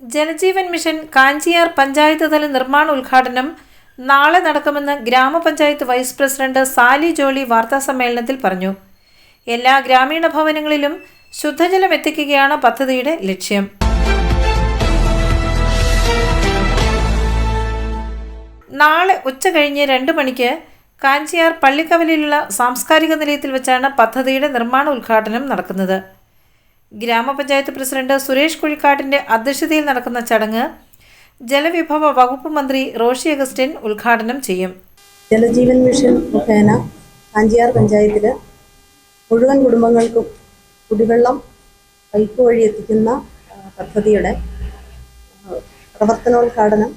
Jal Jeevan mission Kanchiyar panchayat തല നിർമ്മാണ ഉദ്ഘാടനം. നാളെ നടക്കുമെന്ന് ഗ്രാമപഞ്ചായത്ത് വൈസ് പ്രസിഡന്റ് സാലി ജോളി വാർത്താസമ്മേളനത്തിൽ പറഞ്ഞു. എല്ലാ ഗ്രാമീണ ഭവനങ്ങളിലും ശുദ്ധജലം എത്തിക്കുകയാണ് പദ്ധതിയുടെ ലക്ഷ്യം. നാളെ ഉച്ച കഴിഞ്ഞ് രണ്ട് മണിക്ക് കാഞ്ചിയാർ പള്ളിക്കവലിലുള്ള സാംസ്കാരിക നിലയത്തിൽ വെച്ചാണ് പദ്ധതിയുടെ നിർമ്മാണ ഉദ്ഘാടനം നടക്കുന്നത്. ഗ്രാമപഞ്ചായത്ത് പ്രസിഡന്റ് സുരേഷ് കുഴിക്കാട്ടിന്റെ അധ്യക്ഷതയിൽ നടക്കുന്ന ചടങ്ങ് ജലവിഭവ വകുപ്പ് മന്ത്രി റോഷി അഗസ്റ്റിൻ ഉദ്ഘാടനം ചെയ്യും. ജലജീവൻ മിഷൻ മുഖേന കാഞ്ചിയാർ പഞ്ചായത്തിൽ മുഴുവൻ കുടുംബങ്ങൾക്കും കുടിവെള്ളം പൈപ്പ് വഴി എത്തിക്കുന്ന പദ്ധതിയുടെ പ്രവർത്തനോദ്ഘാടനം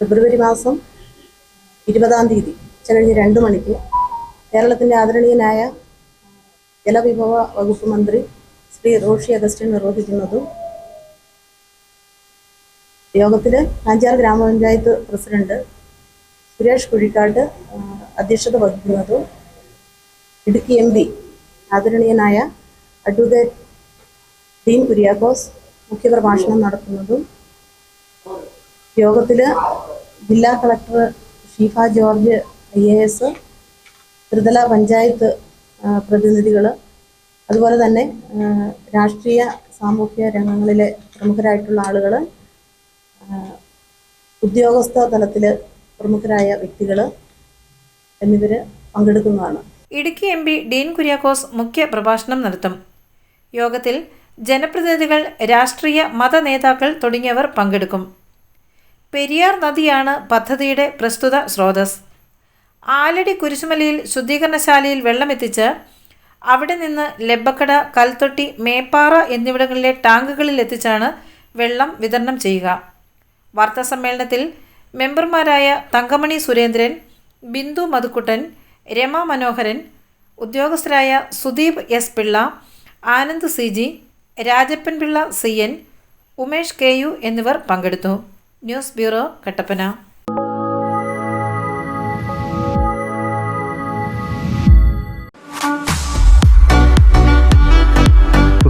ഫെബ്രുവരി മാസം ഇരുപതാം തീയതി ഉച്ചകഴിഞ്ഞ് രണ്ട് മണിക്ക് കേരളത്തിന്റെ ആദരണീയനായ ജലവിഭവ വകുപ്പ് മന്ത്രി ശ്രീ റോഷി അഗസ്റ്റിൻ നിർവഹിക്കുന്നതും യോഗത്തിൽ കാഞ്ചാർ ഗ്രാമപഞ്ചായത്ത് പ്രസിഡന്റ് സുരേഷ് കുഴിക്കാട്ട് അധ്യക്ഷത വഹിക്കുന്നതും ഇടുക്കി എം പി ആദരണീയനായ അഡ്വക്കേറ്റ് ഡീൻ കുര്യാക്കോസ് മുഖ്യപ്രഭാഷണം നടത്തുന്നതും യോഗത്തിൽ ജില്ലാ collector Sheefa George I A S ത്രിതല പഞ്ചായത്ത് പ്രതിനിധികൾ അതുപോലെ തന്നെ രാഷ്ട്രീയ സാമൂഹ്യ രംഗങ്ങളിലെ പ്രമുഖരായിട്ടുള്ള ആളുകൾ ഉദ്യോഗസ്ഥ തലത്തിൽ പ്രമുഖരായ വ്യക്തികൾ എന്നിവർ പങ്കെടുക്കുന്നതാണ്. Idukki M P Dean Kuriakose മുഖ്യ പ്രഭാഷണം നടത്തും. യോഗത്തിൽ ജനപ്രതിനിധികൾ രാഷ്ട്രീയ മത നേതാക്കൾ തുടങ്ങിയവർ പങ്കെടുക്കും. പെരിയാർ നദിയാണ് പദ്ധതിയുടെ പ്രസ്തുത സ്രോതസ്. ആലടി കുരിശുമലയിൽ ശുദ്ധീകരണശാലയിൽ വെള്ളമെത്തിച്ച് അവിടെ നിന്ന് ലെബക്കട കൽത്തൊട്ടി മേപ്പാറ എന്നിവിടങ്ങളിലെ ടാങ്കുകളിൽ എത്തിച്ചാണ് വെള്ളം വിതരണം ചെയ്യുക. വാർത്താസമ്മേളനത്തിൽ മെമ്പർമാരായ Thankamani Surendran Bindu Madhukuttan Rama Manoharan ഉദ്യോഗസ്ഥരായ Sudeep S Pillai Anand C G Rajappan Pillai C N Umesh K U എന്നിവർ പങ്കെടുത്തു. News bureau Kattappana.